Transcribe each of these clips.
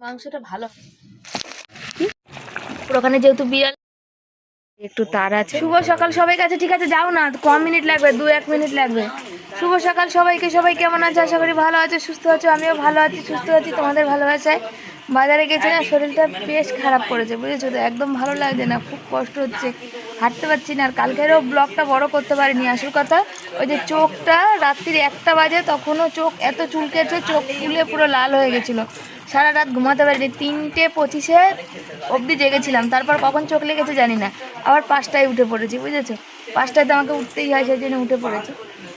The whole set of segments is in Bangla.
মাংসটা ভালো ওখানে যেহেতু বিড়াল একটু তার আছে। শুভ সকাল সবাই কাছে ঠিক আছে যাও না কম মিনিট লাগবে দু এক মিনিট লাগবে। শুভ সকাল সবাইকে সবাই কেমন আছে? আশা করি ভালো আছে সুস্থ আছো আমিও ভালো আছি সুস্থ আছি তোমাদের ভালোবাসায়। বাজারে গেছে না শরীরটা বেশ খারাপ করেছে বুঝেছ তো একদম ভালো লাগছে না খুব কষ্ট হচ্ছে হাঁটতে পারছি না আর কালকেরও ব্লগটা বড় করতে পারিনি আসল কথা ওই যে চোখটা রাত্রির একটা বাজে তখনও চোখ এত চুলকেছে চোখ ফুলে পুরো লাল হয়ে গেছিল। সারা রাত ঘুমাতে পারিনি। তিনটে পঁচিশে অবধি জেগেছিলাম। তারপর কখন চোখ লেগেছে জানি না। আবার পাঁচটায় উঠে পড়েছি, বুঝেছ? পাঁচটায় তো আমাকে উঠতেই হয়, সেই জন্য উঠে পড়েছি।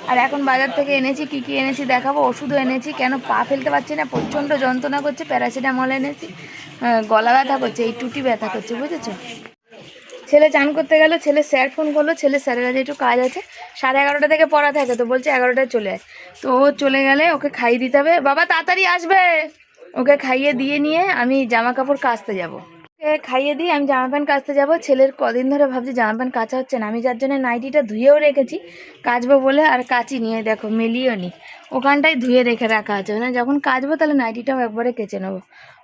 আর এখন বাজার থেকে এনেছি, কি কি এনেছি দেখাবো? ওষুধও এনেছি। কেন পা ফেলতে পারছি না, প্রচণ্ড যন্ত্রণা করছে, প্যারাসিটামল এনেছি গলা ব্যথা করছে, এই টুটি ব্যথা করছে, বুঝেছ? ছেলে চান করতে গেল, ছেলে স্যার ফোন করল, ছেলে স্যারের কাছে একটু কাজ আছে। সাড়ে এগারোটা থেকে পড়া থাকে তো বলছে এগারোটায় চলে আয়। তো ও চলে গেলে ওকে খাইয়ে দিতে হবে। বাবা, তাড়াতাড়ি আসবে! ওকে খাইয়ে দিয়ে নিয়ে আমি জামা কাপড় কাচতে যাব। ওকে খাইয়ে দিয়ে আমি জামা প্যান্ট কাচতে যাব। ছেলের কদিন ধরে ভাবছি জামা প্যান্ট কাচা হচ্ছে না। আমি যার জন্য নাইটিটা ধুয়েও রেখেছি, কাচবো বলে আর কাচি নিয়ে দেখো, মেলিও নি। ওখানটায় ধুয়ে রেখে রাখা আছে। মানে যখন কাচবো তাহলে নাইটিটাও একবারে কেচে নেব।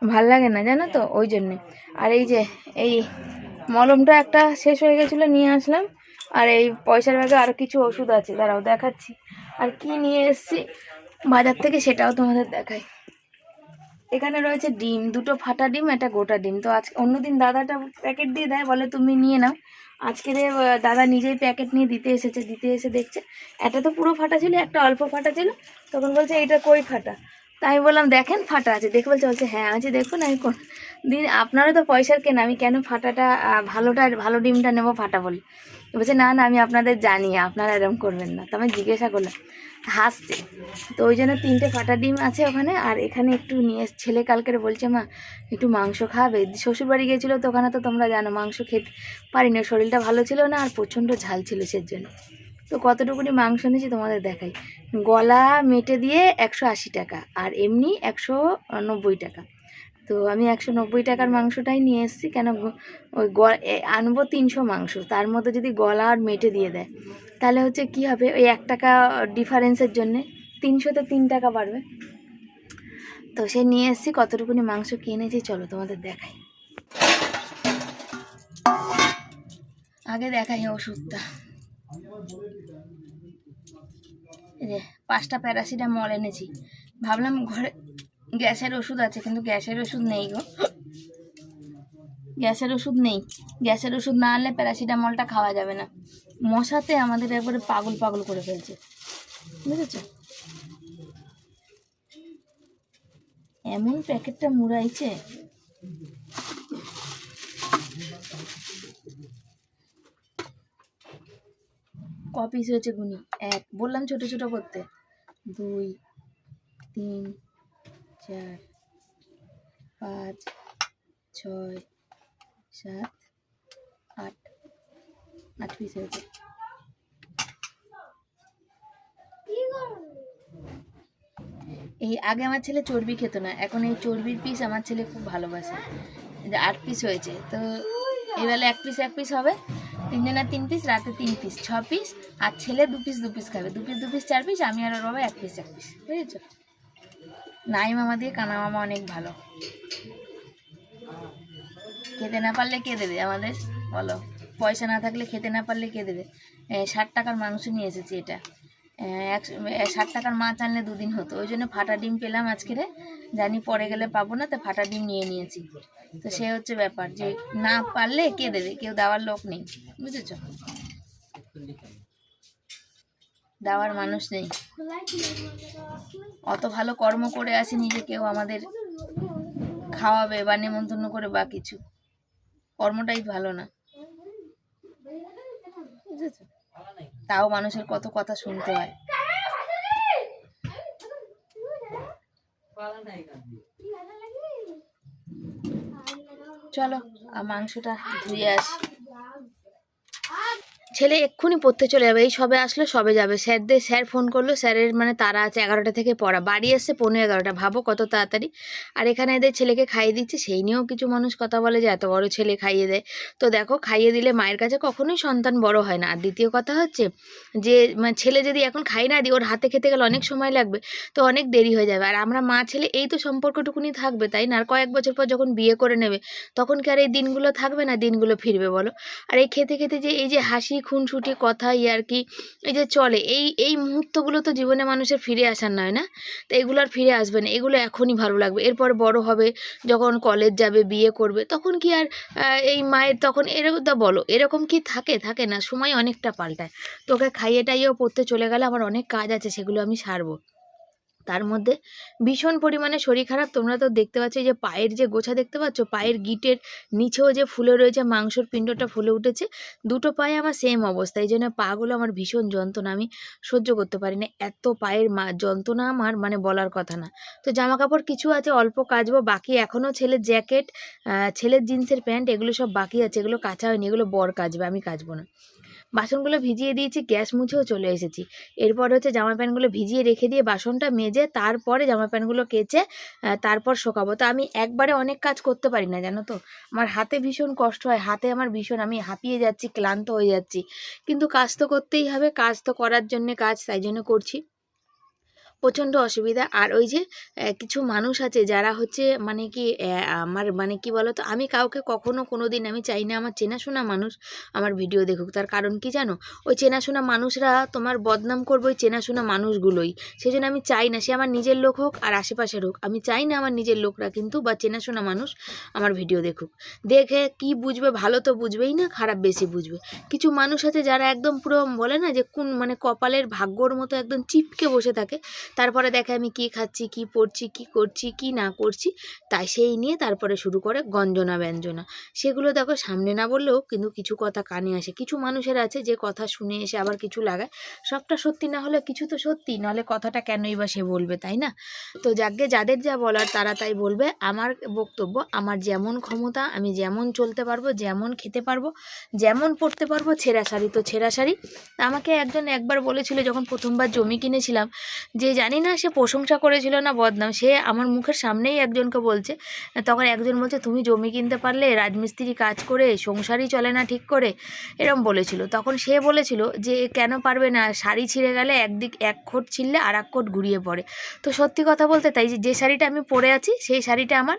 ভালো লাগে না জানো তো, ওই জন্যে। আর এই যে, এই মলমটা একটা শেষ হয়ে গেছিল, নিয়ে আসলাম। আর এই পয়সার ব্যাগে আরও কিছু ওষুধ আছে, দাঁড়াও দেখাচ্ছি। আর কি নিয়ে এসেছি, বাজার থেকে সেটাও তোমাদের দেখাই। এখানে রয়েছে ডিম, দুটো ফাটা ডিম, একটা গোটা ডিম। তো আজকে অন্যদিন দাদাটা প্যাকেট দিয়ে দেয়, বলে তুমি নিয়ে নাও। আজকে দাদা নিজেই প্যাকেট নিয়ে দিতে এসেছে, দিতে এসে দেখছে। একটা তো পুরো ফাটা ছিল, একটা অল্প ফাটা ছিল। তখন বলছে এটা কই ফাটা? তাই বললাম, দেখেন ফাটা আছে। দেখে বলছে বলছে হ্যাঁ আছে, দেখুন আমি কোন দিন আপনারও তো পয়সার কেনা? আমি কেন ফাটাটা ভালোটা, ভালো ডিমটা নেব ফাটা বলি? বলছে, না না, আমি আপনাদের জানি, আপনারা এরকম করবেন না। তো আমি জিজ্ঞাসা করলাম হাসছে। তো ওই জন্য তিনটে ফাটা ডিম আছে ওখানে, আর এখানে একটু নিয়ে ছেলে কালকের বলছে, মা, একটু মাংস খাবে। শ্বশুরবাড়ি গিয়েছিল তো ওখানে তো তোমরা জানো, মাংস খেতে পারি না শরীরটা ভালো ছিল না, আর প্রচণ্ড ঝাল ছিল সের জন্য। তো কতটুকুনি মাংস নিয়েছি তোমাদের দেখাই। গলা মেটে দিয়ে একশো আশি টাকা, আর এমনি একশো নব্বই টাকা। তো আমি একশো নব্বই টাকার মাংসটাই নিয়ে এসেছি, কেন ওই আনব তিনশো মাংস, তার মধ্যে যদি গলা আর মেটে দিয়ে দেয়, তাহলে হচ্ছে কি হবে? ওই এক টাকা ডিফারেন্সের জন্যে তিনশোতে তিন টাকা বাড়বে। তো সে নিয়ে এসেছি, কতটুকুনি মাংস কিনেছি চলো তোমাদের দেখাই। আগে দেখাই ওষুধটা। পাঁচটা প্যারাসিটামল এনেছি। ভাবলাম ঘরে গ্যাসের ওষুধ আছে, কিন্তু গ্যাসের ওষুধ নেই গো। গ্যাসের ওষুধ নেই। গ্যাসের ওষুধ না আনলে প্যারাসিটামলটা খাওয়া যাবে না। মশাতে আমাদের একবারে পাগল পাগল করে ফেলছে। বুঝেছ? এমন প্যাকেটটা মুড়াইছে। কপিস হয়েছে গুনি? এক। বললাম ছোট ছোট করতে। দুই, তিন চার, পাঁচ, ছয়, সাত, আট। আট পিস হয়েছে এই আগে আমার ছেলে চর্বি খেত না, এখন এই চর্বির পিস আমার ছেলে খুব ভালোবাসে। যে আট পিস হয়েছে, তো এবেলা এক পিস এক পিস হবে। তিনজনের তিন পিস রাতে তিন পিস ছ পিস আর ছেলে দু পিস দু পিস খাবে। দু পিস দু পিস চার পিস আমি আর ওর এক পিস এক পিস বুঝেছ? নাই মামা দিয়ে কানা মামা অনেক ভালো। খেতে না পারলে কে দেবে আমাদের? বলো। পয়সা না থাকলে খেতে না পারলে কে দেবে? ষাট টাকার মাংস নিয়ে এসেছি এটা। ষাট টাকার মাছ আনলে দুদিন হতো। ওই জন্য ফাটা ডিম পেলাম আজকে রে। জানি পরে গেলে পাবো না, তো ফাটা ডিম নিয়ে নিয়েছি। তো সে হচ্ছে ব্যাপার যে না পারলে কে দেবে? কেউ দেওয়ার লোক নেই। বুঝেছ? দেওয়ার মানুষ নেই। অত ভালো কর্ম করে আসেনি যে কেউ আমাদের খাওয়াবে বা নেমন্তন্ন করে বা কিছু। কর্মটাই ভালো না। তাও মানুষের কত কথা শুনতে হয়। চলো মাংসটা ধুয়ে আসি। ছেলে এক্ষুনি পড়তে চলে যাবে, এই সবে আসলে সবে যাবে। স্যারদের স্যার ফোন করল, স্যারের মানে তারা আছে এগারোটা থেকে পড়া। বাড়ি এসছে পনেরো এগারোটা, ভাবো কত তাড়াতাড়ি। আর এখানে এদের ছেলেকে খাইয়ে দিচ্ছে, সেই নিয়েও কিছু মানুষ কথা বলে যে এত বড় ছেলে খাইয়ে দেয়। তো দেখো, খাইয়ে দিলে মায়ের কাছে কখনোই সন্তান বড় হয় না। আর দ্বিতীয় কথা হচ্ছে যে মানে ছেলে যদি এখন খাই না দিই ওর হাতে খেতে গেলে অনেক সময় লাগবে, তো অনেক দেরি হয়ে যাবে। আর আমরা মা ছেলে, এই তো সম্পর্কটুকুনি থাকবে, তাই না? আর কয়েক বছর পর যখন বিয়ে করে নেবে, তখন কি আর এই দিনগুলো থাকবে না? দিনগুলো ফিরবে, বলো। আর এই খেতে খেতে যে, এই যে হাসি খুনসুটি কথা আর কি, এই যে চলে। এই এই মুহূর্তগুলো তো জীবনে মানুষের ফিরে আসার নয় না? তো এগুলো আর ফিরে আসবে না। এগুলো এখনই ভালো লাগবে। এরপর বড় হবে, যখন কলেজ যাবে, বিয়ে করবে, তখন কি আর এই মায়ের তখন এরকম, তা বলো, এরকম কি থাকে? থাকে না। সময় অনেকটা পাল্টায়। তোকে খাইয়ে টাইয়েও পড়তে চলে গেলে আমার অনেক কাজ আছে, সেগুলো আমি সারবো। তার মধ্যে ভীষণ পরিমাণে শরীর খারাপ। তোমরা তো দেখতে পাচ্ছ যে পায়ের যে গোছা দেখতে পাচ্ছ, পায়ের গিটের নিচেও যে ফুলে রয়েছে, মাংসর পিণ্ডটা ফুলে উঠেছে, দুটো পায়ে আমার সেম অবস্থা। এই জন্য পাগুলো আমার ভীষণ যন্ত্রণা, আমি সহ্য করতে পারি না। এত পায়ের মা, যন্ত্রণা আমার মানে বলার কথা না। তো জামা কাপড় কিছু আছে, অল্প কাচবো, বাকি এখনও ছেলের জ্যাকেট ছেলের জিন্সের প্যান্ট এগুলো সব বাকি আছে, এগুলো কাচা হয়নি, এগুলো বর কাচবে, আমি কাচবো না। বাসনগুলো ভিজিয়ে দিয়েছি, গ্যাস মুছেও চলে এসেছি। এরপর হচ্ছে জামা প্যান্টগুলো ভিজিয়ে রেখে দিয়ে বাসনটা মেজে তারপরে জামা প্যান্টগুলো কেচে তারপর শোকাবো। তো আমি একবারে অনেক কাজ করতে পারি না, জানো তো? আমার হাতে ভীষণ কষ্ট হয়, হাতে আমার ভীষণ, আমি হাঁপিয়ে যাচ্ছি, ক্লান্ত হয়ে যাচ্ছি। কিন্তু কাজ তো করতেই হবে, কাজ তো করার জন্যে কাজ, তাই জন্য করছি। প্রচণ্ড অসুবিধা। আর ওই যে কিছু মানুষ আছে যারা হচ্ছে মানে কি আমার মানে কি বলতো, আমি কাউকে কখনো কোনো দিন আমি চাই না আমার চেনাশোনা মানুষ আমার ভিডিও দেখুক। তার কারণ কি জানো? ওই চেনাশোনা মানুষরা তোমার বদনাম করবে ওই চেনাশোনা মানুষগুলোই। সেই জন্য আমি চাই না সে আমার নিজের লোক হোক আর আশেপাশের হোক। আমি চাই না আমার নিজের লোকরা কিন্তু বা চেনাশোনা মানুষ আমার ভিডিও দেখুক। দেখে কি বুঝবে? ভালো তো বুঝবেই না, খারাপ বেশি বুঝবে। কিছু মানুষ আছে যারা একদম পুরো বলে না যে, কোন মানে কপালের ভাগ্যর মতো একদম চিপকে বসে থাকে। তারপরে দেখে আমি কি খাচ্ছি, কি পড়ছি কি করছি, কি না করছি, তাই সেই নিয়ে তারপরে শুরু করে গঞ্জনা ব্যঞ্জনা। সেগুলো দেখো সামনে না বললেও কিন্তু কিছু কথা কানে আসে। কিছু মানুষের আছে যে কথা শুনে এসে আবার কিছু লাগায়। সবটা সত্যি না হলে কিছু তো সত্যি, নাহলে কথাটা কেনই বা সে বলবে, তাই না? তো যাকে যাদের যা বলার তারা তাই বলবে। আমার বক্তব্য, আমার যেমন ক্ষমতা, আমি যেমন চলতে পারব, যেমন খেতে পারব, যেমন পড়তে পারব, ছেঁড়া শাড়ি তো ছেঁড়া শাড়ি। আমাকে একজন একবার বলেছিল, যখন প্রথমবার জমি কিনেছিলাম, যে জানি না সে প্রশংসা করেছিল না বদনাম। সে আমার মুখের সামনেই একজনকে বলছে, তখন একজন বলছে, তুমি জমি কিনতে পারলে, রাজমিস্ত্রি কাজ করে, সংসারই চলে না ঠিক করে? এরম বলেছিল। তখন সে বলেছিল যে, কেন পারবে না? শাড়ি ছিঁড়ে গেলে একদিক, এক খোট ছিঁড়লে আর এক খোট ঘুরিয়ে পড়ে। তো সত্যি কথা বলতে তাই যে শাড়িটা আমি পরে আছি, সেই শাড়িটা আমার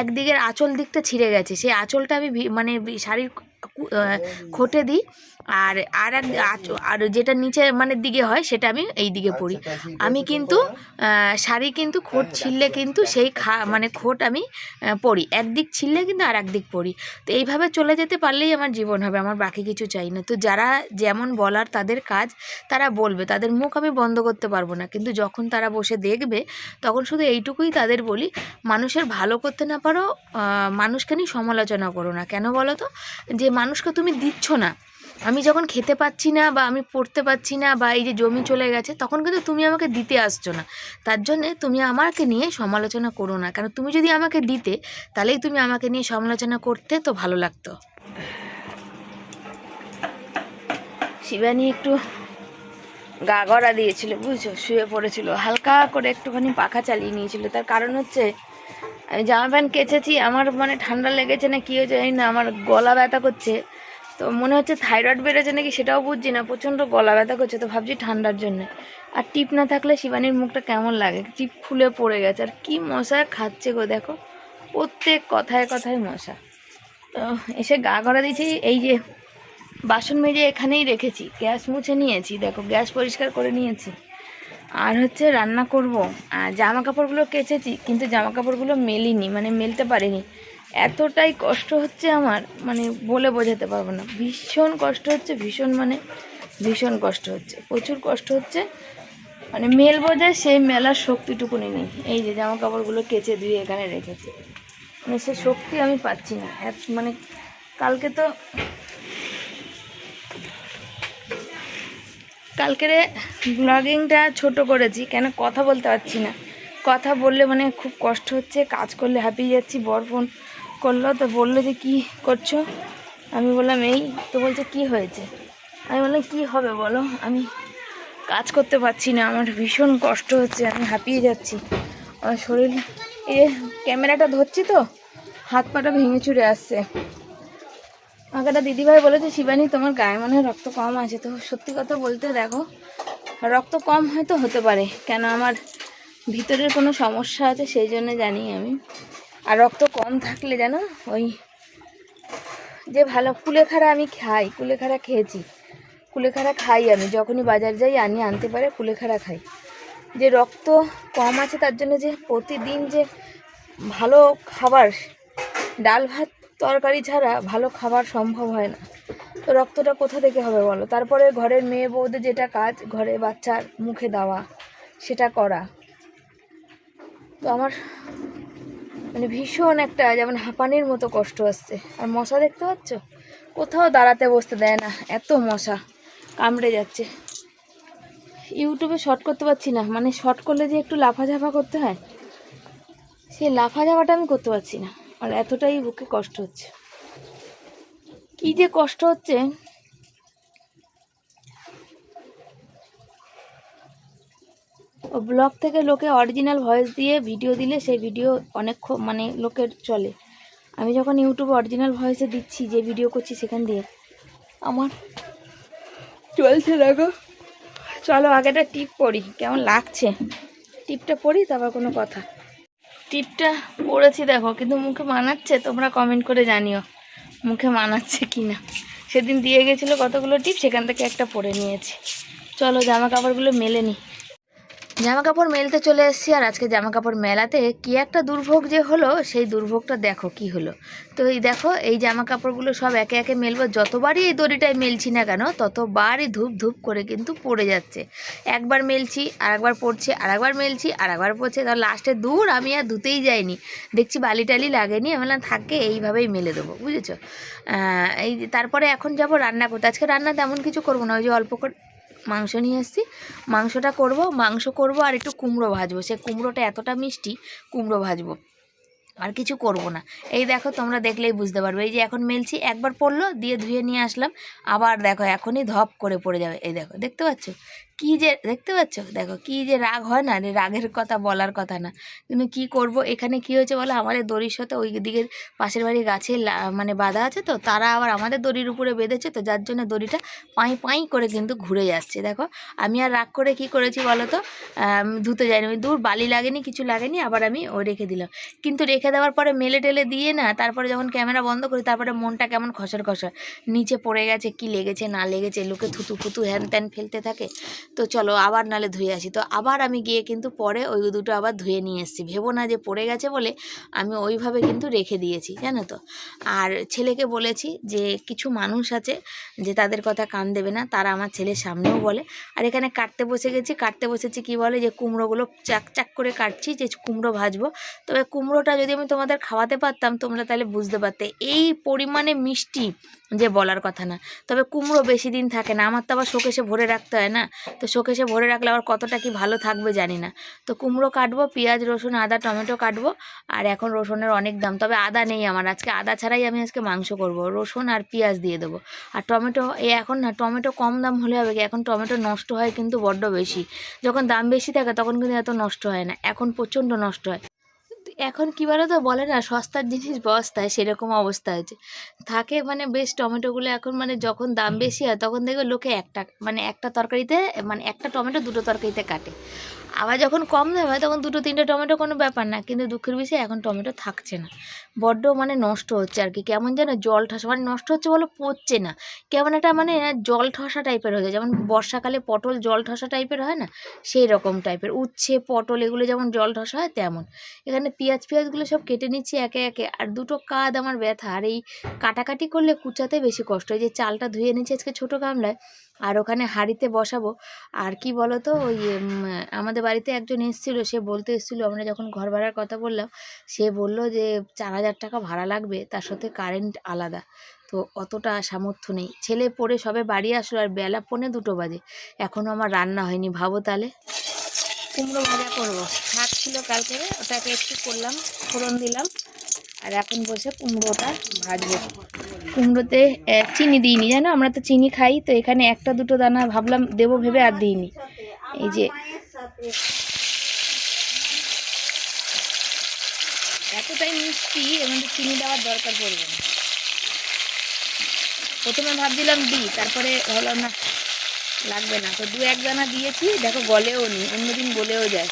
একদিকের আঁচল দিকটা ছিঁড়ে গেছে। সেই আঁচলটা আমি মানে শাড়ির খোটে দিই। আর আর এক আর যেটা নিচে মানে দিকে হয় সেটা আমি এই দিকে পরি আমি কিন্তু শাড়ি কিন্তু খোট ছিললে কিন্তু সেই খা মানে খোট আমি পরি একদিক ছিললে কিন্তু আর একদিক পরি তো এইভাবে চলে যেতে পারলেই আমার জীবন হবে আমার বাকি কিছু চাই না। তো যারা যেমন বলার তাদের কাজ তারা বলবে তাদের মুখ আমি বন্ধ করতে পারব না। কিন্তু যখন তারা বসে দেখবে তখন শুধু এইটুকুই তাদের বলি মানুষের ভালো করতে না পারো মানুষকে নিয়ে সমালোচনা করো না। কেন বলো তো? যে মানুষকে তুমি দিচ্ছ না। আমি যখন খেতে পাচ্ছি না বা আমি পড়তে পাচ্ছি না বা এই যে জমি চলে গেছে, তখন কিন্তু তুমি আমাকে দিতে আসছো না। তার জন্যে তুমি আমাকে নিয়ে সমালোচনা করো না। কারণ তুমি যদি আমাকে দিতে, তাহলেই তুমি আমাকে নিয়ে সমালোচনা করতে তো ভালো লাগতো। শিবানী একটু গা গড়া দিয়েছিল, বুঝছ? শুয়ে পড়েছিল। হালকা করে একটুখানি পাখা চালিয়ে নিয়েছিল। তার কারণ হচ্ছে আমি জামা প্যান্ট কেচেছি, আমার মানে ঠান্ডা লেগেছে না, কী হয়েছে জানি না, আমার গলা ব্যথা করছে। তো মনে হচ্ছে থাইরয়েড বেড়েছে নাকি সেটাও বুঝছি না, প্রচণ্ড গলা ব্যথা করছে, তো ভাবছি ঠান্ডার জন্য। আর টিপ না থাকলে শিবানীর মুখটা কেমন লাগে? টিপ খুলে পড়ে গেছে, আর কি মশা খাচ্ছে গো দেখো, প্রত্যেক কথায় কথায় মশা। তো এসে গা গড়া দিয়েছি, এই যে বাসন মেজে এখানেই রেখেছি, গ্যাস মুছে নিয়েছি, দেখো গ্যাস পরিষ্কার করে নিয়েছি। আর হচ্ছে রান্না করব। জামা কাপড়গুলো কেচেছি, কিন্তু জামা কাপড়গুলো মেলিনি মানে মেলতে পারিনি। এতটাই কষ্ট হচ্ছে আমার মানে বলে বোঝাতে পারব না। ভীষণ কষ্ট হচ্ছে, ভীষণ মানে ভীষণ কষ্ট হচ্ছে। প্রচুর কষ্ট হচ্ছে মানে মেল বোঝায় সেই মেলার শক্তিটুকুনি নেই। এই যে জামা কাপড়গুলো কেচে ধুয়ে এখানে রেখেছি। মানে সে শক্তি আমি পাচ্ছি না। মানে কালকে তো কালকেরে ব্লগিংটা ছোট করেছি, কেন কথা বলতে পারছি না। কথা বললে মানে খুব কষ্ট হচ্ছে, কাজ করলে হাঁপিয়ে যাচ্ছি, বর ফোন করল তো বলল যে কি করছ? আমি বললাম, এই তো বলছে কি হয়েছে? আমি বললাম, কী হবে বলো? আমি কাজ করতে পারছি না, আমার ভীষণ কষ্ট হচ্ছে, আমি হাঁপিয়ে যাচ্ছি। আমার শরীর, এই ক্যামেরাটা ধরছি তো, হাত পাটা ভেঙে চুরে আসছে। আমাকে একটা দিদিভাই বলেছে, শিবানী, তোমার গায়ে মনে হয় রক্ত কম আছে। তো সত্যি কথা বলতে দেখো, রক্ত কম হয়তো হতে পারে, কেন আমার ভিতরের কোনো সমস্যা আছে সেই জন্য জানি আমি। আর রক্ত কম থাকলে জানো, ওই যে ভালো, কুলেখাড়া আমি খাই, কুলেখাড়া খেয়েছি। কুলেখাড়া খাই আমি, যখনই বাজার যাই আনি, আনতে পারে কুলেখাড়া খাই। যে রক্ত কম আছে তার জন্য যে প্রতিদিন যে ভালো খাবার, ডাল ভাত তরকারি ছাড়া ভালো খাবার সম্ভব হয় না। তো রক্তটা কোথা থেকে হবে বলো? তারপরে ঘরের মেয়ে বউদের যেটা কাজ, ঘরে বাচ্চার মুখে দেওয়া, সেটা করা। তো আমার মানে ভীষণ একটা যেমন হাঁপানির মতো কষ্ট আসছে। আর মশা দেখতে পাচ্ছ? কোথাও দাঁড়াতে বসতে দেয় না, এত মশা কামড়ে যাচ্ছে। ইউটিউবে শর্ট করতে পারছি না মানে শর্ট করলে যে একটু লাফাঝাফা করতে হয় সেই লাফাঝাফাটা আমি করতে পারছি না। আর এতটাই বুকে কষ্ট হচ্ছে। কি যে কষ্ট হচ্ছে। ও ব্লগ থেকে লোকে অরিজিনাল ভয়েস দিয়ে ভিডিও দিলে সেই ভিডিও অনেক মানে লোকের চলে। আমি যখন ইউটিউবে অরিজিনাল ভয়েসে দিচ্ছি, যে ভিডিও করছি সেখান দিয়ে। আমার চলছে দেখো চলো আগেটা টিপ পড়ি। কেমন লাগছে? টিপটা পড়ি, তারপর কোনো কথা। টিপটা পড়েছি, দেখো। কিন্তু মুখে মানাচ্ছে? তোমরা কমেন্ট করে জানিও। মুখে মানাচ্ছে কি না সেদিন দিয়ে গেছিল কতগুলো টিপ, সেখান থেকে একটা পরে নিয়েছি। চলো জামা কাপড়গুলো মেলে নি। জামা কাপড় মেলতে চলে এসেছি আর আজকে জামা কাপড় মেলাতে কি একটা দুর্ভোগ যে হলো, সেই দুর্ভোগটা দেখো কি হলো। তো এই দেখো, এই জামা কাপড়গুলো সব একে একে মেলবো, যতবারই এই দড়িটায় মেলছি না কেন, ততবারই ধূপ ধূপ করে কিন্তু পড়ে যাচ্ছে। একবার মেলছি আর একবার পড়ছে আর একবার মেলছি আর একবার পড়ছে তো লাস্টে দূর আমি আর ধুতেই যাইনি। দেখছি বালি টালি লাগেনি, আমি বললাম, থাকে এইভাবেই মেলে দেবো বুঝেছ? এই তারপরে এখন যাব রান্না করতে। আজকে রান্না তেমন কিছু করব না, ওই যে অল্প করে মাংস নিয়ে এসেছি। মাংসটা করব, মাংস করব আর একটু কুমড়ো ভাজবো। সে কুমড়োটা এতটা মিষ্টি, কুমড়ো ভাজবো। আর কিছু করব না। এই দেখো, তোমরা দেখলেই বুঝতে পারবে। এই যে এখন মেলছি, একবার পড়ল, দিয়ে ধুয়ে নিয়ে আসলাম। আবার দেখো, এখনই ধপ করে পড়ে যাবে। এই দেখো, দেখতে পাচ্ছ? কি যে, দেখতে পাচ্ছ? দেখো, কি যে রাগ হয় না রে, রাগের কথা বলার কথা না। কিন্তু কি করব? এখানে কি হয়েছে বলো? আমাদের দড়ির সাথে ওই দিকের পাশের বাড়ির গাছে মানে বাঁধা আছে তো, তারা আবার আমাদের দড়ির উপরে বেঁধেছে তো, যার জন্য দড়িটা পাঁই পাঁই করে কিন্তু ঘুরে যাচ্ছে। দেখো, আমি আর রাগ করে কি করেছি বলো তো? ধুতে যাইনি। ওই দূর বালি লাগেনি, কিছু লাগেনি, আবার আমি ও রেখে দিলাম। কিন্তু রেখে দেওয়ার পরে মেলে টেলে দিয়ে না, তারপরে যখন ক্যামেরা বন্ধ করি, তারপরে মনটা কেমন খসর খসর। নিচে পড়ে গেছে, কি লেগেছে, না লেগেছে, লোকে থুতু ফুতু হ্যান ত্যান ফেলতে থাকে। তো চলো আবার নালে ধুয়ে আসি। তো আবার আমি গিয়ে কিন্তু পরে ওই দুটো আবার ধুয়ে নিয়ে এসেছি। ভেবো না যে পড়ে গেছে বলে আমি ওইভাবে কিন্তু রেখে দিয়েছি, জানো তো। আর ছেলেকে বলেছি যে কিছু মানুষ আছে যে তাদের কথা কান দেবে না, তারা আমার ছেলের সামনেও বলে। আর এখানে কাটতে বসে গেছি, কাটতে বসেছি কি বলে যে কুমড়োগুলো চাক চাক করে কাটছি, যে কুমড়ো ভাজবো। তবে কুমড়োটা যদি আমি তোমাদের খাওয়াতে পারতাম, তোমরা তাহলে বুঝতে পারতে। এই পরিমাণে মিষ্টি যে বলার কথা না। তবে কুমড়ো বেশি দিন থাকে না, আমার তো আবার শোকেশে ভরে রাখতে হয় না। তো শোকেসে ভরে রাখলে আবার কতটা কি ভালো থাকবে জানি না। তো কুমড়ো কাটবো, পেঁয়াজ, রসুন, আদা, টমেটো কাটবো আর এখন রসুনের অনেক দাম। তবে আদা নেই আমার, আজকে আদা ছাড়াই আমি আজকে মাংস করব। রসুন আর পেঁয়াজ দিয়ে দেবো। আর টমেটো, এ এখন না, টমেটো কম দাম হলে হবে কি, এখন টমেটো নষ্ট হয় কিন্তু বড্ড বেশি। যখন দাম বেশি থাকে তখন কিন্তু এত নষ্ট হয় না, এখন প্রচণ্ড নষ্ট হয়। এখন কী বলো তো বলে না সস্তার জিনিস বস্তায় সেরকম অবস্থা হয়েছে। থাকে মানে বেশ টমেটোগুলো এখন মানে যখন দাম বেশি হয় তখন দেখবে লোকে একটা মানে একটা তরকারিতে মানে একটা টমেটো দুটো তরকারিতে কাটে। আবার যখন কম দাম হয় তখন দুটো তিনটে টমেটো কোনো ব্যাপার না কিন্তু দুঃখের বিষয়ে এখন টমেটো থাকছে না। বড্ড মানে নষ্ট হচ্ছে আর কি। কেমন যেন জল ঠাসা মানে নষ্ট হচ্ছে বলো পচছে না। কেমন একটা মানে জল ঠসা টাইপের হয়ে যায়। যেমন বর্ষাকালে পটল জল ঠসা টাইপের হয় না? সেই রকম টাইপের। উচ্ছে পটল এগুলো যেমন জল ঠসা হয় তেমন। এখানে পেঁয়াজ, পেঁয়াজগুলো সব কেটে নিচ্ছি একে একে। আর দুটো কাদ আমার ব্যথা। আর এই কাটাকাটি করলে কুচাতে বেশি কষ্ট। হয় যে চালটা ধুয়ে নিচ্ছি আজকে ছোটো গামলায়। আর ওখানে হাঁড়িতে বসাবো। আর কি বলো তো ওই আমাদের বাড়িতে একজন এসেছিল, সে বলতে এসেছিল, আমরা যখন ঘর ভাড়ার কথা বললাম, সে বলল যে, চার হাজার টাকা ভাড়া লাগবে, তার সাথে কারেন্ট আলাদা। তো অতটা সামর্থ্য নেই। ছেলে পড়ে সবে বাড়ি আসলো, আর বেলা পৌনে দুটো বাজে। এখনও আমার রান্না হয়নি। ভাবো তাহলে। কুমড়ো ভাজা করব। ছিল কালকে, ওটাকে একটু করলাম, ফোড়ন দিলাম, আর এখন বসে কুমড়োটা ভাজবো। কুমড়োতে চিনি দিইনি, জানো? আমরা তো চিনি খাই, তো এখানে একটা দুটো দানা ভাবলাম দেবো ভেবে আর দিইনি। এই যে, এতটাই মিষ্টি মধ্যে চিনি দেওয়ার দরকার পড়বে না। প্রথমে ভাবছিলাম দিই, তারপরে হলো না, লাগবে না। তো দু এক দানা দিয়েছি, দেখো গলেও নি অন্যদিন গলেও যায়।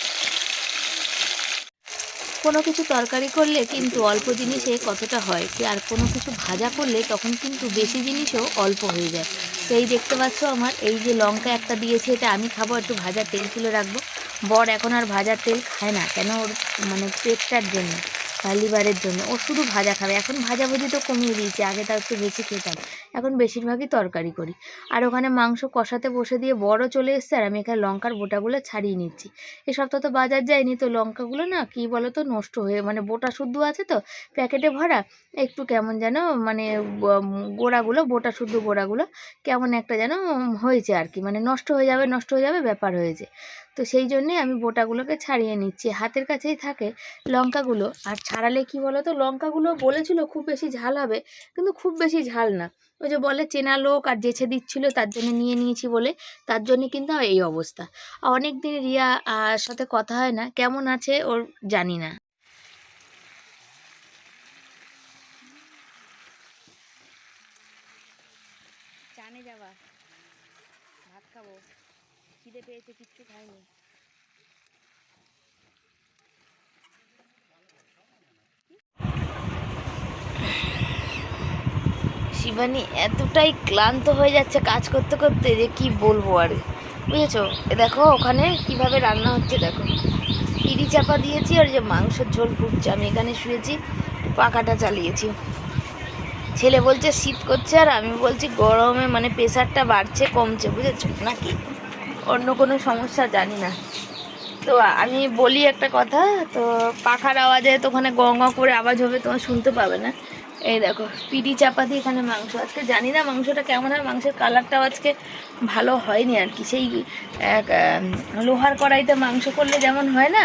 কোনো কিছু তরকারি করলে কিন্তু অল্প জিনিসে কতটা হয় আর কোনো কিছু ভাজা করলে তখন কিন্তু বেশি জিনিসও অল্প হয়ে যায়। তো এই দেখতে পাচ্ছ আমার, এই যে লঙ্কা একটা দিয়েছে, এটা আমি খাব একটু ভাজা তেল তুলে রাখব। বর এখন আর ভাজা তেল খায় না, কেন ওর মানে পেটটার জন্য। লিভারের জন্য। ও শুধু ভাজা খাবে। এখন ভাজাভুজি তো কমিয়ে দিয়েছে। আগে তার একটু বেশি খেতাম। এখন বেশিরভাগই তরকারি করি। আর ওখানে মাংস কষাতে বসে দিয়ে বড় চলে এসছে আর আমি এখানে লঙ্কার বোটাগুলো ছাড়িয়ে নিচ্ছি। এই সপ্তাহ তো বাজার যায়নি। তো লঙ্কাগুলো না, কী বলো তো নষ্ট হয়ে মানে বোটা শুদ্ধ আছে তো, প্যাকেটে ভরা, একটু কেমন যেন মানে গোড়াগুলো, বোটা শুদ্ধ গোড়াগুলো, কেমন একটা যেন হয়েছে আর কি। মানে নষ্ট হয়ে যাবে, নষ্ট হয়ে যাবে, ব্যাপার হয়েছে। তো সেই জন্যেই আমি বোটাগুলোকে ছাড়িয়ে নিচ্ছি। হাতের কাছেই থাকে লঙ্কাগুলো। আর ছাড়ালে কি বলো তো লঙ্কাগুলো বলেছিল খুব বেশি ঝাল হবে কিন্তু খুব বেশি ঝাল না। ওই যে বলে চেনা লোক আর জেছে দিচ্ছিল তার জন্য নিয়ে নিয়েছি বলে। তার জন্য কিন্তু এই অবস্থা। অনেক দিন রিয়া আহ, সাথে কথা হয় না। কেমন আছে ওর জানি না। ভাত খাব। খিদে পেয়েছে কিচ্ছু খাইনি। শিবানী এতটাই ক্লান্ত হয়ে যাচ্ছে কাজ করতে করতে যে কি বলব আর? বুঝেছ? এ দেখো, ওখানে কীভাবে রান্না হচ্ছে দেখো। পিড়ি চাপা দিয়েছি আর যে মাংসের ঝোল ফুটছে, আমি এখানে শুয়েছি, পাখাটা চালিয়েছি। ছেলে বলছে, শীত করছে আর আমি বলছি, গরমে মানে প্রেশারটা বাড়ছে, কমছে, বুঝেছ? নাকি? অন্য কোনো সমস্যা, জানি না। তো আমি বলি একটা কথা, তো পাখার আওয়াজে তো ওখানে গ গ করে আওয়াজ হবে, তোমার শুনতে পাবে না। এই দেখো পিডি চাপাতি এখানে মাংস। আজকে জানি না মাংসটা কেমন হয় মাংসের কালারটাও আজকে ভালো হয়নি আর কি। সেই লোহার কড়াইতে মাংস করলে যেমন হয় না,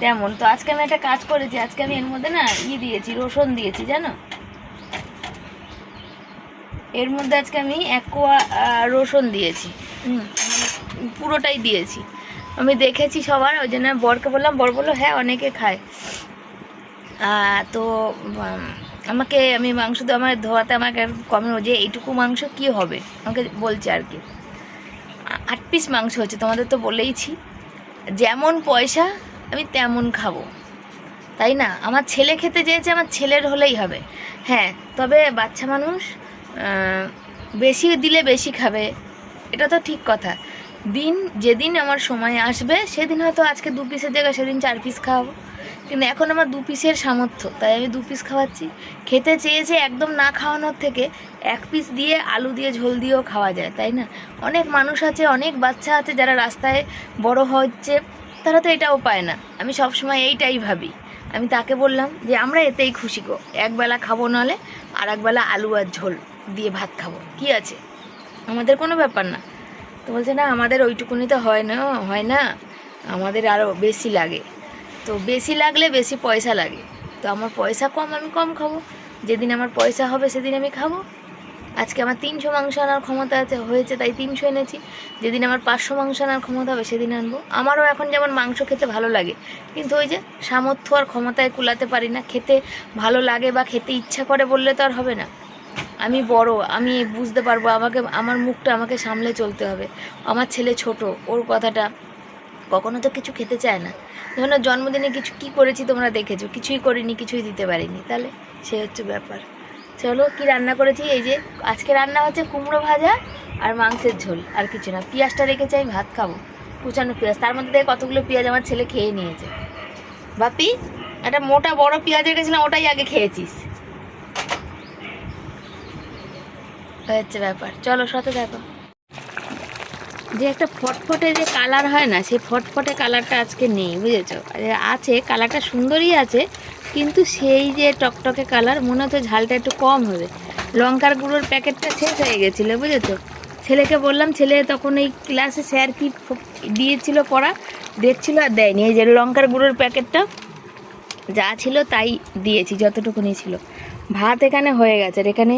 তেমন। তো আজকে আমি একটা কাজ করেছি, আজকে আমি এর মধ্যে না ই দিয়েছি, রসুন দিয়েছি, জানো? এর মধ্যে আজকে আমি এক কোয়া রসুন দিয়েছি। মানে পুরোটাই দিয়েছি। আমি দেখেছি সবার, ওই জন্য বরকে বললাম, বর বলল হ্যাঁ অনেকে খায়। তো আমাকে, আমি মাংস তো আমার ধোয়াতে আমাকে কমে যে এইটুকু মাংস কি হবে? আমাকে বলছে আর কি। আট পিস মাংস হচ্ছে, তোমাদের তো বলেইছি। যেমন পয়সা, আমি তেমন খাব। তাই না? আমার ছেলে খেতে চেয়েছে, আমার ছেলের হলেই হবে। হ্যাঁ তবে বাচ্চা মানুষ বেশি দিলে বেশি খাবে। এটা তো ঠিক কথা। দিন, যেদিন আমার সময় আসবে, সেদিন হয়তো আজকে দু পিসের জায়গায় সেদিন চার পিস খাওয়াবো। কিন্তু এখন আমার দু পিসের সামর্থ্য, তাই আমি দু পিস খাওয়াচ্ছি। খেতে চেয়েছে একদম না খাওয়ানোর থেকে এক পিস দিয়ে আলু দিয়ে ঝোল দিয়েও খাওয়া যায়, তাই না? অনেক মানুষ আছে, অনেক বাচ্চা আছে যারা রাস্তায় বড় হচ্ছে, তারা তো এটাও পায় না। আমি সবসময় এইটাই ভাবি। আমি তাকে বললাম যে, আমরা এতেই খুশি গো। একবেলা খাব নাহলে আর একবেলা আলু আর ঝোল দিয়ে ভাত খাব। কি আছে? আমাদের কোনো ব্যাপার না। তো বলছে, না, আমাদের ওইটুকুনি তো হয় না হয় না। আমাদের আরও বেশি লাগে। তো বেশি লাগলে বেশি পয়সা লাগে। তো আমার পয়সা কম, আমি কম খাব। যেদিন আমার পয়সা হবে সেদিন আমি খাব। আজকে আমার তিনশো মাংস আনার ক্ষমতা আছে, হয়েছে তাই তিনশো এনেছি। যেদিন আমার পাঁচশো মাংস আনার ক্ষমতা হবে সেদিন আনব। আমারও এখন যেমন মাংস খেতে ভালো লাগে, কিন্তু ওই যে সামর্থ্য আর ক্ষমতায় কুলাতে পারি না। খেতে ভালো লাগে বা খেতে ইচ্ছা করে বললে তো আর হবে না। আমি বড়, আমি বুঝতে পারব আমাকে, আমার মুখটা আমাকে সামলে চলতে হবে। আমার ছেলে ছোট, ওর কথাটা কখনো তো কিছু খেতে চায় না। যেমন জন্মদিনে কিছু কি করেছি তোমরা দেখেছ? কিছুই করিনি, কিছুই দিতে পারিনি। তাহলে সে হচ্ছে ব্যাপার। চলো, কি রান্না করেছি? এই যে আজকে রান্না হচ্ছে কুমড়ো ভাজা আর মাংসের ঝোল, আর কিছু না। পেঁয়াজটা রেখেছি, আমি ভাত খাব। কুচানো পেঁয়াজ। তার মধ্যে থেকে কতগুলো পেঁয়াজ আমার ছেলে খেয়ে নিয়েছে। বাপি, একটা মোটা বড় পেঁয়াজ রেখেছিলাম, ওটাই আগে খেয়েছিস। হচ্ছে ব্যাপার। চলো, সাথে দেখো যে একটা ফটফটে যে কালার হয় না, সেই ফটফটে কালারটা আজকে নেই, বুঝেছ? আছে, কালারটা সুন্দরই আছে, কিন্তু সেই যে টকটকে কালার, মনে হচ্ছে ঝালটা একটু কম হবে। লঙ্কার গুঁড়োর প্যাকেটটা শেষ হয়ে গেছিল, বুঝেছ? ছেলেকে বললাম, ছেলে তখন এই ক্লাসে স্যার কি দিয়েছিল পড়া? দেখছিল আর দেয়নি, এই যে লঙ্কার গুঁড়োর প্যাকেটটা, যা ছিল তাই দিয়েছি, যতটুকুনি ছিল। ভাত এখানে হয়ে গেছে, আর এখানে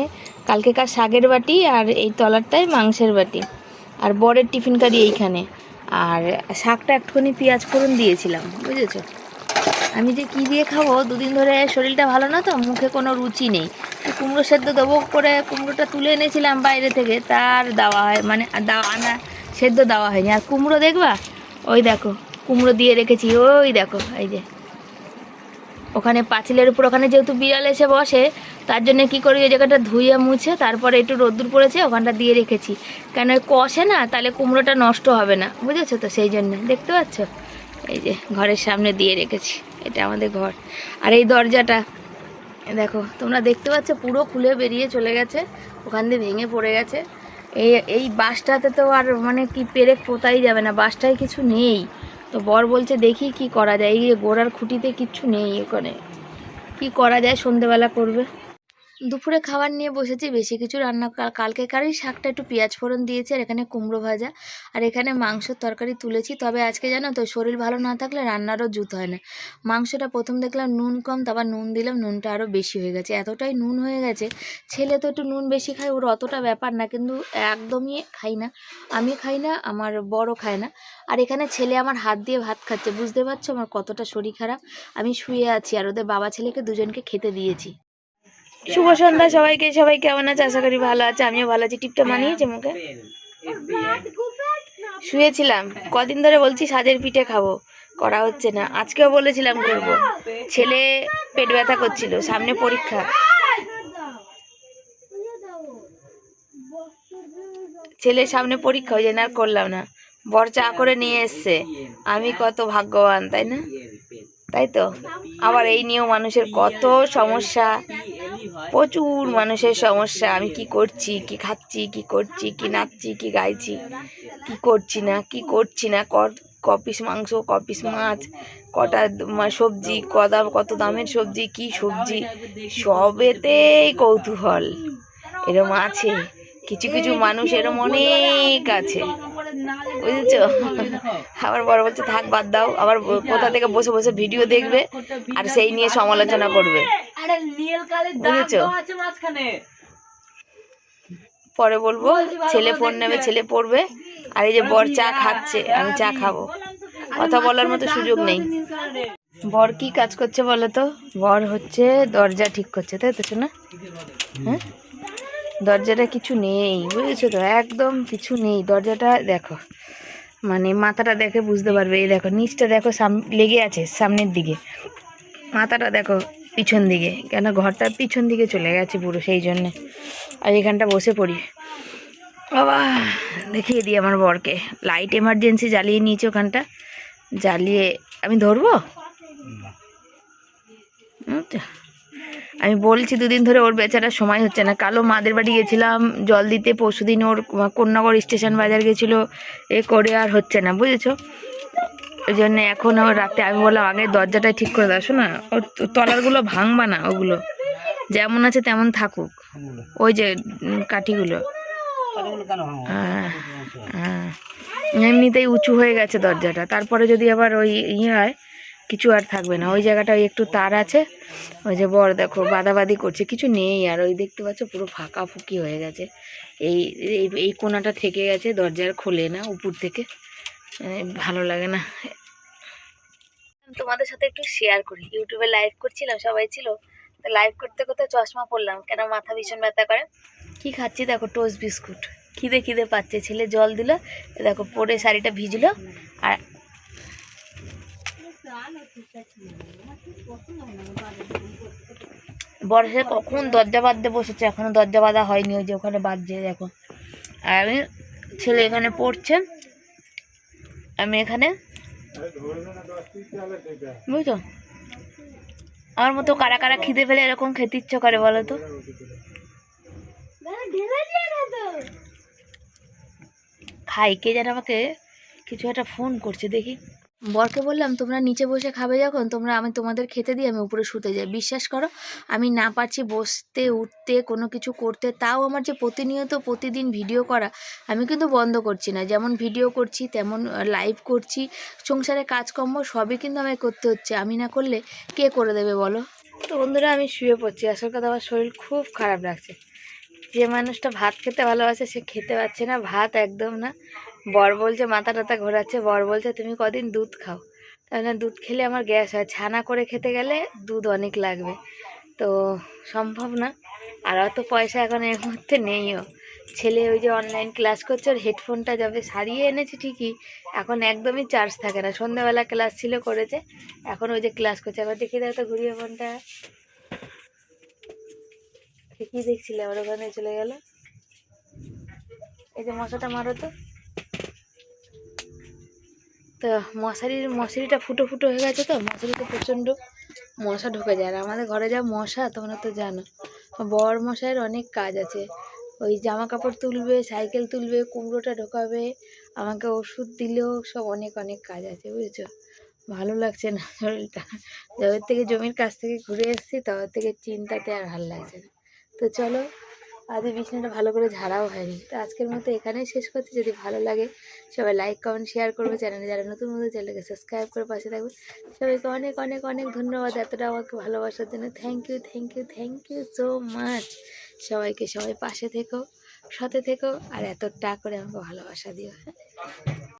কালকেকার শাকের বাটি আর এই তলারটাই মাংসের বাটি। আর বরের টিফিন কারি এইখানে। আর শাকটা একটুখানি পেঁয়াজ ফোড়ন দিয়েছিলাম, বুঝেছ? আমি যে কি দিয়ে খাব? দুদিন ধরে শরীরটা ভালো না তো, মুখে কোনো রুচি নেই। কুমড়ো সেদ্ধ দেবো করে কুমড়োটা তুলে এনেছিলাম বাইরে থেকে, তার দেওয়া হয় মানে দেওয়া, আনা, সেদ্ধ দেওয়া হয়নি। আর কুমড়ো দেখবা? ওই দেখো, কুমড়ো দিয়ে রেখেছি, ওই দেখো, এই যে। ওখানে পাঁচিলের উপর, ওখানে যেহেতু বিড়াল এসে বসে, তার জন্য কি করি, ওই জায়গাটা ধুয়ে মুছে, তারপরে একটু রোদ্দুর পড়েছে, ওখানটা দিয়ে রেখেছি। কেন কষে না, তাহলে কুমড়োটা নষ্ট হবে না, বুঝেছ তো? সেই জন্য, দেখতে পাচ্ছ? এই যে, ঘরের সামনে দিয়ে রেখেছি, এটা আমাদের ঘর। আর এই দরজাটা, দেখো, তোমরা দেখতে পাচ্ছ, পুরো খুলে বেরিয়ে চলে গেছে, ওখান দিয়ে ভেঙে পড়ে গেছে। এই এই বাসটাতে তো আর মানে কি পেরেক পোতাই যাবে না, বাসটায় কিছু নেই। তো বর বলছে, দেখি কি করা যায়। এই গোড়ার খুঁটিতে কিচ্ছু নেই ওখানে। কি করা যায়? সন্ধেবেলা করবে। দুপুরে খাবার নিয়ে বসেছি, বেশি কিছু রান্না কাল- কালকেকারই শাকটা একটু পেঁয়াজ ফোড়ন দিয়েছি আর এখানে কুমড়ো ভাজা। আর এখানে মাংসের তরকারি তুলেছি, তবে আজকে জানো তো শরীর ভালো না থাকলে রান্নারও জুত হয় না। মাংসটা প্রথম দেখলাম নুন কম, তারপর নুন দিলাম, নুনটা আরও বেশি হয়ে গেছে। এতটাই নুন হয়ে গেছে, ছেলে তো একটু নুন বেশি খায়, ওর অতটা ব্যাপার না, কিন্তু একদমই খাই না। আমি খাই না, আমার বড় খায় না। আর এখানে ছেলে আমার হাত দিয়ে ভাত খাচ্ছে, বুঝতে পারছ আমার কতটা শরীর খারাপ? আমি শুয়ে আছি আর ওদের বাবা ছেলেকে দুজনকে খেতে দিয়েছি। শুভ সন্ধ্যা সবাইকে সবাই কেমন আছে? আশা করি ভালো আছে আমিও ভালো আছি। টিপটা মানিয়েছে মুখে শুয়েছিলাম কদিন ধরে বলছি সাজের পিঠে খাব করা হচ্ছে না। আজকেও বলেছিলাম করব। ছেলে পেট ব্যথা করছিল সামনে পরীক্ষা। ছেলের সামনে পরীক্ষা ওই জন্য আর করলাম না। বর চা করে নিয়ে এসছে। আমি কত ভাগ্যবান তাই না? তাই তো? আবার এই নিয়েও মানুষের কত সমস্যা। প্রচুর মানুষের সমস্যা আমি কি করছি কি খাচ্ছি কি করছি কি নাচছি কি গাইছি কি করছি না কি করছি না ক পিস মাংস ক পিস মাছ কটা সবজি কদা কত দামের সবজি কি সবজি সবেতেই কৌতূহল। এরম আছে। কিছু কিছু মানুষ এরম অনেক আছে। বুঝেছ? আবার বড় বলছে থাক বাদ দাও। আবার কোথা থেকে বসে বসে ভিডিও দেখবে আর সেই নিয়ে সমালোচনা করবে। বুঝেছ? পরে বলব ছেলে ফোন নেবে ছেলে পড়বে। আর এই যে বর চা খাচ্ছে আমি চা খাব। কথা বলার মতো সুযোগ নেই। বর কি কাজ করছে বলো তো? বর হচ্ছে দরজা ঠিক করছে তাই তো না হ্যাঁ? দরজাটা কিছু নেই বুঝেছ তো? একদম কিছু নেই। দরজাটা দেখো মানে মাথাটা দেখে বুঝতে পারবে। এই দেখো নিচটা দেখো সাম লেগে আছে সামনের দিকে। মাথাটা দেখো পিছন দিকে। কেন ঘরটার পিছন দিকে চলে গেছে পুরো সেই জন্যে। আর এখানটা বসে পড়ি। বাবা দেখিয়ে দিই আমার বরকে। লাইট এমার্জেন্সি জ্বালিয়ে নিয়েছে ওখানটা। জ্বালিয়ে আমি ধরবো? আচ্ছা। আমি বলছি দুদিন ধরে ওর বেচারার সময় হচ্ছে না। কালো মাদের বাড়ি গেছিলাম, জল দিতে পরশুদিন ওর কন্যাগর স্টেশন বাজার গেছিল, এ করে আর হচ্ছে না, বুঝেছ? ওই জন্য এখন ওর রাতে আমি বললাম, আগে দরজাটা ঠিক করে দাও, শোনা? ওর তলারগুলো ভাঙবা না ওগুলো। যেমন আছে তেমন থাকুক। ওই যে কাঠিগুলো। এমনিতেই উঁচু হয়ে গেছে দরজাটা। তারপরে যদি আবার ওই ইয়ে হয় কিছু আর থাকবে না। ওই জায়গাটা একটু তার আছে। ওই যে বর দেখো, বাদাবাদি করছে, কিছু নেই আর ওই দেখতে পাচ্ছ পুরো ফাঁকা ফুকি হয়ে গেছে। এই এই কোনাটা থেকে গেছে, দরজার খোলে না, উপর থেকে। ভালো লাগে না। তোমাদের সাথে একটু শেয়ার করি। ইউটিউবে লাইভ করছিলাম, সবাই ছিল। তো লাইভ করতে করতে চশমা পরলাম, কেন মাথা ভীষণ ব্যথা করে? কি খাচ্ছি দেখো টোস্ট বিস্কুট খিদে খিদে পাচ্ছে, ছেলে জল দিল দেখো, পরে শাড়িটা ভিজলো। আর বর্ষে কখন দরজা বাঁধতে বসেছে? এখনও দরজা বাঁধা হয়নি, ওই যে ওখানে বাঁধছে দেখো। আর আমি, ছেলে এখানে পড়ছে, আমি এখানে। বুঝছ? আমার মতো কারা কারা খিদে ফেলে এরকম খেতে ইচ্ছে করে, বলো তো? খাই, কে যেন আমাকে কিছু একটা ফোন করছে, দেখি। বরকে বললাম, তোমরা নিচে বসে খাবে যখন? তোমরা আমি তোমাদের খেতে দিই আমি উপরে শুতে যাই। বিশ্বাস করো, আমি না পারছি বসতে, উঠতে, কোনো কিছু করতে। তাও আমার যে প্রতিনিয়ত প্রতিদিন ভিডিও করা, আমি কিন্তু বন্ধ করছি না। যেমন ভিডিও করছি, তেমন লাইভ করছি। সংসারে কাজকর্ম সবই কিন্তু আমায় করতে হচ্ছে। আমি না করলে কে করে দেবে বলো? তো বন্ধুরা, আমি শুয়ে পড়ছি। আসল কথা, আমার শরীর খুব খারাপ লাগছে। যে মানুষটা ভাত খেতে ভালোবাসে, সে খেতে পারছে না। ভাত একদম না। বর বলছে, মাথা টাথা ঘোরাচ্ছে। বর বলছে, তুমি কদিন দুধ খাও? তাহলে দুধ খেলে আমার গ্যাস হয়। ছানা করে খেতে গেলে দুধ অনেক লাগবে। তো সম্ভব না। আর অত পয়সা এখন এর মধ্যে নেইও। ছেলে ওই যে অনলাইন ক্লাস করছে, ওর হেডফোনটা যাবে। সারিয়ে এনেছি ঠিকই। এখন একদমই চার্জ থাকে না। সন্ধ্যাবেলা ক্লাস ছিল করেছে। এখন ওই যে ক্লাস করছে। আবার দেখি দাও তো ঘুরিয়ে ফোনটা। কি দেখছিলে? আবার ওখানে চলে গেল। এই যে মশাটা মারো তো। তো মশারির মশারিটা ফুটো ফুটো হয়ে গেছে তো, মশারিতে প্রচণ্ড মশা ঢুকে যায়। আর আমাদের ঘরে যা মশা, তোমরা তো জানো, বর মশাইয়ের অনেক কাজ আছে। ওই জামা কাপড় তুলবে, সাইকেল তুলবে, কুমড়োটা ঢোকাবে, আমাকে ওষুধ দিলেও সব অনেক অনেক কাজ আছে, বুঝেছ? ভালো লাগছে না শরীরটা। যবে থেকে জমির কাছ থেকে ঘুরে এসেছি, তবে থেকে চিন্তাতে আর ভালো লাগছে না। তো চলো এই বিছানাটা ভালো করে ঝাড়াও হয়নি। তো আজকের মতো এখানেই শেষ করছি। যদি ভালো লাগে, সবাই লাইক কমেন্ট শেয়ার করবে। চ্যানেলে যারা নতুন মতো চ্যানেলকে সাবস্ক্রাইব করে পাশে থাকবে। সবাইকে অনেক অনেক অনেক ধন্যবাদ এতটা আমাকে ভালোবাসার জন্য। Thank you thank you thank you so much সবাইকে সবাই পাশে থেকো, সাথে থেকো, আর এতটা করে আমাকে ভালোবাসা দিও। হ্যাঁ